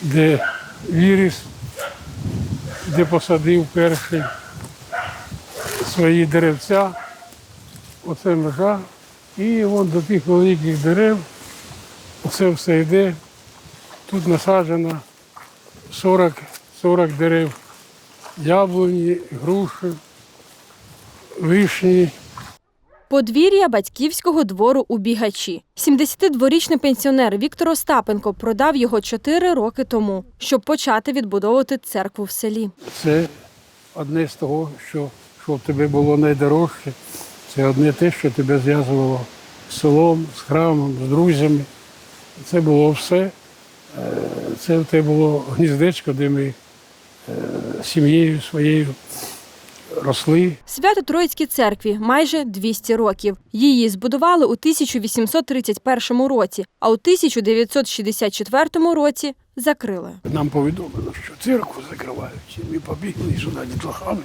де віріс, де посадив перші свої деревця. Оце межа. І вон до тих великих дерев. Оце все йде. Тут насаджено 40, 40 дерев. Яблуні, груші, вишні. Подвір'я батьківського двору у Бігачі. 72-річний пенсіонер Віктор Остапенко продав його 4 роки тому, щоб почати відбудовувати церкву в селі. Це одне з того, що, що тебе було найдорожче. Це одне те, що тебе зв'язувало з селом, з храмом, з друзями. Це було все. Е, Це тебе було гніздечко, де ми е, сім'єю своєю росли. Свято Троїцькій церкві майже 200 років. Її збудували у 1831 році, а у 1964 році закрили. Нам повідомлено, що церкву закривають. Ми побігли сюди дітлахами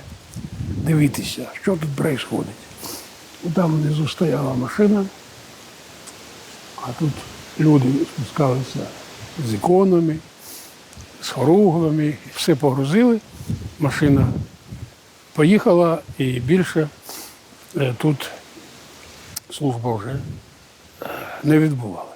дивитися, що тут відбувається. Там внизу стояла машина, а тут люди спускалися з іконами, з хоругвами, все погрузили. Машина поїхала і більше е, тут служба вже е, не відбувалася.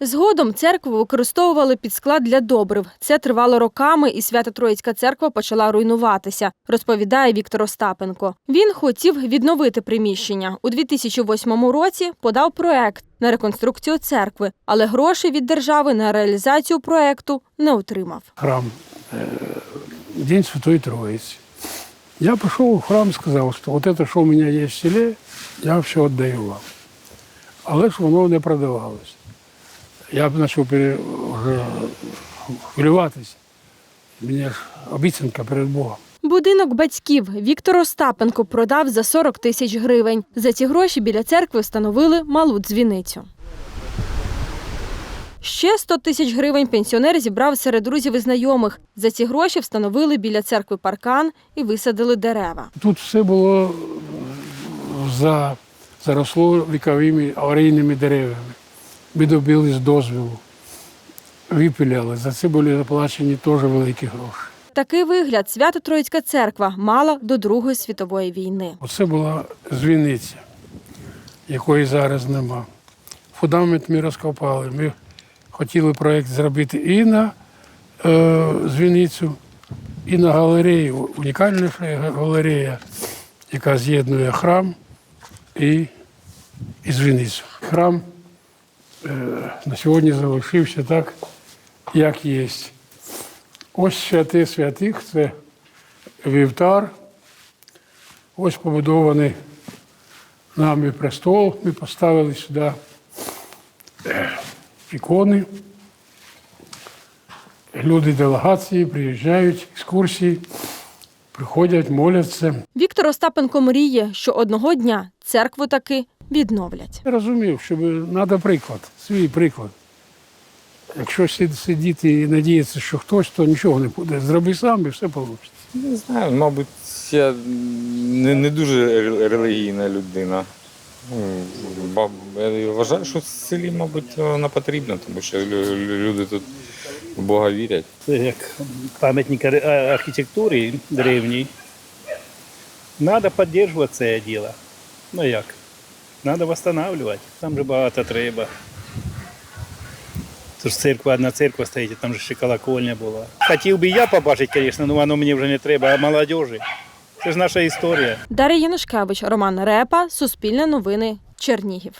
Згодом церкву використовували під склад для добрив. Це тривало роками, і свято Троїцька церква почала руйнуватися, розповідає Віктор Остапенко. Він хотів відновити приміщення. У 2008 році подав проект на реконструкцію церкви, але грошей від держави на реалізацію проекту не отримав. храм э, День Святой Троицы. Я пошел в храм сказал, что вот это, что у меня есть в селе, я все отдаю вам. Але ж воно не продавалось. Я почав хвилюватися. Мені ж обіцянка перед Богом. Будинок батьків Віктор Остапенко продав за 40 тисяч гривень. За ці гроші біля церкви встановили малу дзвіницю. Ще 100 тисяч гривень пенсіонер зібрав серед друзів і знайомих. За ці гроші встановили біля церкви паркан і висадили дерева. Тут все було за, заросло віковими аварійними деревами. Ми добились дозволу, випиляли. За це були заплачені теж великі гроші. Такий вигляд свято Троїцька церква мала до Другої світової війни. Це була звіниця, якої зараз нема. Фундамент ми розкопали. Ми хотіли проєкт зробити і на е, звіницю, і на галерею. Унікальна галерея, яка з'єднує храм і, і звіницю. Храм е, на сьогодні залишився так, як є. Ось святи святих це вівтар. Ось побудований нами престол. Ми поставили сюди е, ікони. Люди делегації приїжджають, екскурсії, приходять, моляться. Віктор Остапенко мріє, що одного дня церкву таки відновлять. Я розумів, що треба приклад, свій приклад. Якщо сидіти і надіятися, що хтось, то нічого не буде. Зроби сам і все вийде. Не знаю, мабуть, я не, не дуже релігійна людина. Ну, Я вважаю, що в селі, мабуть, вона потрібна, тому що лю- лю- люди тут в Бога вірять. Це як пам'ятник архітектури древній. Треба підтримувати це діло. Ну як? Треба встановлювати. Там же багато треба. Тож церква, одна церква стоїть, там же ще колокольня була. Хотів би я побачити, звісно, але воно мені вже не треба, а молодежі. Це ж наша історія. Дар'я Янушкевич, Роман Репа, Суспільне новини, Чернігів.